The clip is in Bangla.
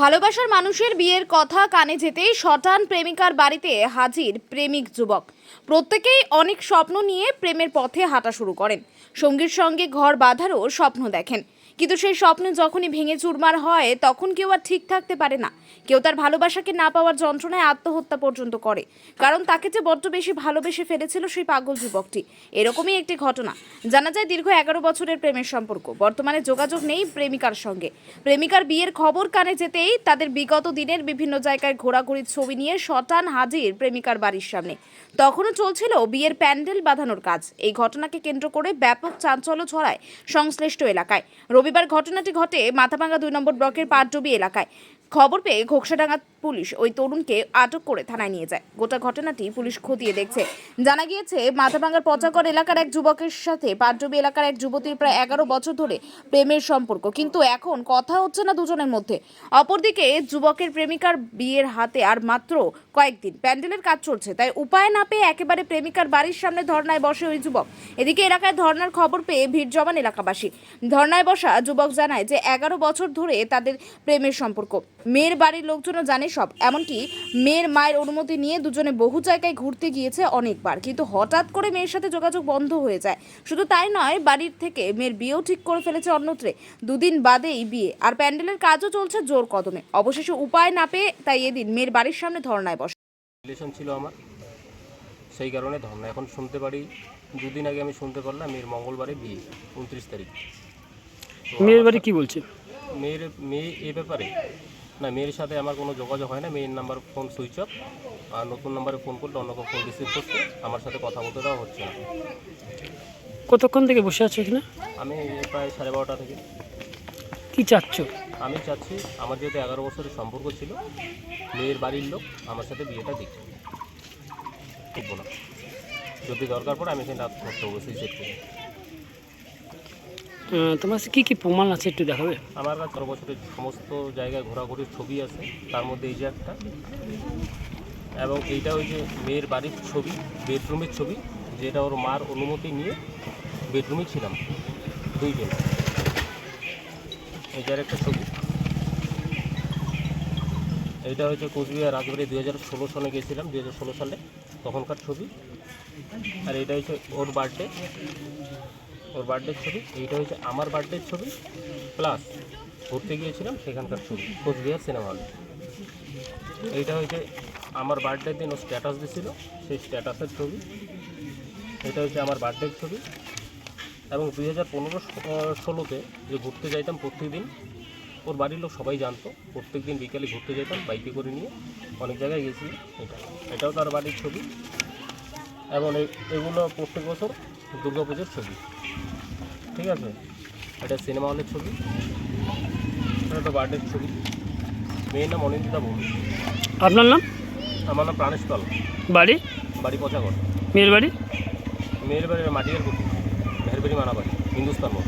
ভালোবাসার মানুষের বিয়ের কথা কানে যেতেই সটান প্রেমিকার বাড়িতে হাজির প্রেমিক যুবক। প্রত্যেকেই অনেক স্বপ্ন নিয়ে প্রেমের পথে হাঁটা শুরু করেন। সঙ্গীর সঙ্গে ঘর বাঁধারও স্বপ্ন দেখেন। কিন্তু সেই স্বপ্ন যখনই ভেঙে চুরমার হয়, তখন কেউ আর ঠিক থাকতে পারে না। কেউ তার ভালোবাসাকে না পাওয়ার যন্ত্রণায় আত্মহত্যা পর্যন্ত করে। কারণ তাকে যে বড্ড বেশি ভালোবেসে ফেলেছিল সেই পাগল যুবকটি। এরকমই একটি ঘটনা। জানা যায় দীর্ঘ এগারো বছরের প্রেমের সম্পর্ক। বর্তমানে যোগাযোগ নেই প্রেমিকার সঙ্গে। প্রেমিকার বিয়ের খবর কানে যেতেই তাদের বিগত দিনের বিভিন্ন জায়গায় ঘোরাঘুরির ছবি নিয়ে শটান হাজির প্রেমিকার বাড়ির সামনে। তখনও চলছিল বিয়ের প্যান্ডেল বাঁধানোর কাজ। এই ঘটনাকে কেন্দ্র করে ব্যাপক চাঞ্চল্য ছড়ায় সংশ্লিষ্ট এলাকায়। রবিবার ঘটনাটি ঘটে মাথাভাঙ্গা দুই নম্বর ব্লকের পাটডুবি এলাকায়। খবর পেয়ে ঘোকসাডাঙ্গা পুলিশ ওই তরুণকে আটক করে থানায় নিয়ে যায়। গোটা ঘটনাটি পুলিশ খতিয়ে দেখছে। জানা গিয়েছে, মাথাভাঙ্গার পচাগড় এলাকার এক যুবকের সাথে পাটডুবি এলাকার এক যুবতীর প্রায় এগারো বছর ধরে প্রেমের সম্পর্ক। কিন্তু এখন কথা হচ্ছে না দুজনের মধ্যে। অপরদিকে যুবকের প্রেমিকার বিয়ের হাতে আর মাত্র কয়েকদিন প্যান্ডেলের কাজ চলছে। তাই উপায় না পেয়ে একেবারে প্রেমিকার বাড়ির সামনে ধর্নায় বসে ওই যুবক। এদিকে এলাকায় ধর্নার খবর পেয়ে ভিড় জমান এলাকাবাসী। ধর্নায় বসা যুবক জানায় যে, এগারো বছর ধরে তাদের প্রেমের সম্পর্ক। মেয়ের বাড়ির লোকজনও জানে সব। এমনকি মেয়ের মায়ের অনুমতি নিয়ে দুজনে বহু জায়গায় ঘুরতে গিয়েছে অনেকবার। কিন্তু হঠাৎ করে মেয়ের সাথে যোগাযোগ বন্ধ হয়ে যায়। শুধু তাই নয় বাড়ির থেকে মেয়ের বিয়েও ঠিক করে ফেলেছে অন্যত্রে। দুদিন বাদেই বিয়ে। আর প্যান্ডেলের কাজও চলছে জোর কদমে। অবশেষে উপায় না পেয়ে তাই এদিন মেয়ের বাড়ির সামনে ধর্নায় বসে। রিলেশন ছিল আমার। সেই কারণে ধর্না এখন শুনতে পারি। দুদিন আগে আমি শুনতে পারলাম মেয়ের মঙ্গলবারে বিয়ে উনত্রিশ তারিখ। মেয়ের বাড়ি কি বলছে? মেয়ের মেয়ে এ ব্যাপারে না মেয়ের সাথে আমার কোনো যোগাযোগ হয় না। মেয়ের নাম্বার ফোন সুইচ অফ আর নতুন নাম্বারে ফোন করলে অন্য ফোন রিসিভ করছে। আমার সাথে কথা বলতে দেওয়া হচ্ছে না। কতক্ষণ থেকে বসে আছো এখানে? আমি প্রায় সাড়ে বারোটা থেকে। কি চাচ্ছ? আমি চাচ্ছি আমার যেহেতু এগারো বছরের সম্পর্ক ছিল মেয়ের বাড়ির লোক আমার সাথে বিয়েটা দেখছে ঠিকবো না। যদি দরকার পড়ে আমি এখানে রাত করতে অবশ্যই চেক করি তোমার কাছে কি কি প্রমাণ আছে একটু দেখাবে? আমার কাছে বছরের সমস্ত জায়গায় ঘোরাঘুরির ছবি আছে, তার মধ্যে এই যে একটা। এবং এইটা ওই যে মেয়ের বাড়ির ছবি, বেডরুমের ছবি, যেটা ওর মার অনুমতি নিয়ে বেডরুমে ছিলাম দুই দুইজন এইটার একটা ছবি। এইটা হচ্ছে কোচবিহার রাজবাড়ি দুই হাজার ষোলো সালে গেছিলাম দুই হাজার ষোলো সালে তখনকার ছবি। আর এটা হচ্ছে ওর বার্থডে ওর বার্থডের ছবি, এইটা হচ্ছে আমার বার্থডের ছবি প্লাস ঘুরতে গিয়েছিলাম সেখানকার ছবি, কোচবিহার সিনেমা হলে এইটা হচ্ছে আমার বার্থডের দিন ও স্ট্যাটাস দিছিল, সেই স্ট্যাটাসের ছবি। এটা হচ্ছে আমার বার্থডের ছবি। এবং দুই হাজার পনেরো ষোলোতে যে ঘুরতে যাইতাম প্রত্যেকদিন, ওর বাড়ির লোক সবাই জানতো প্রত্যেক দিন বিকেলে ঘুরতে যেতাম বাইকে করে নিয়ে অনেক জায়গায় গেছি এটা এটাও তার বাড়ির ছবি। এবং এগুলো প্রত্যেক বছর দুর্গা পুজোর ছবি। ঠিক আছে? এটা সিনেমা হলের ছবি। এটা তো বার্থডের ছবি। মেয়ের নাম অনিন্দিতা ভৌমিক আপনার নাম? আমার নাম প্রাণেশ পাল বাড়ি? বাড়ি পচাগড়। মেয়ের বাড়ি? মেয়ের বাড়ি মাটিয়ার কুটি মানা মানাবাড়ি হিন্দুস্তান মোড়।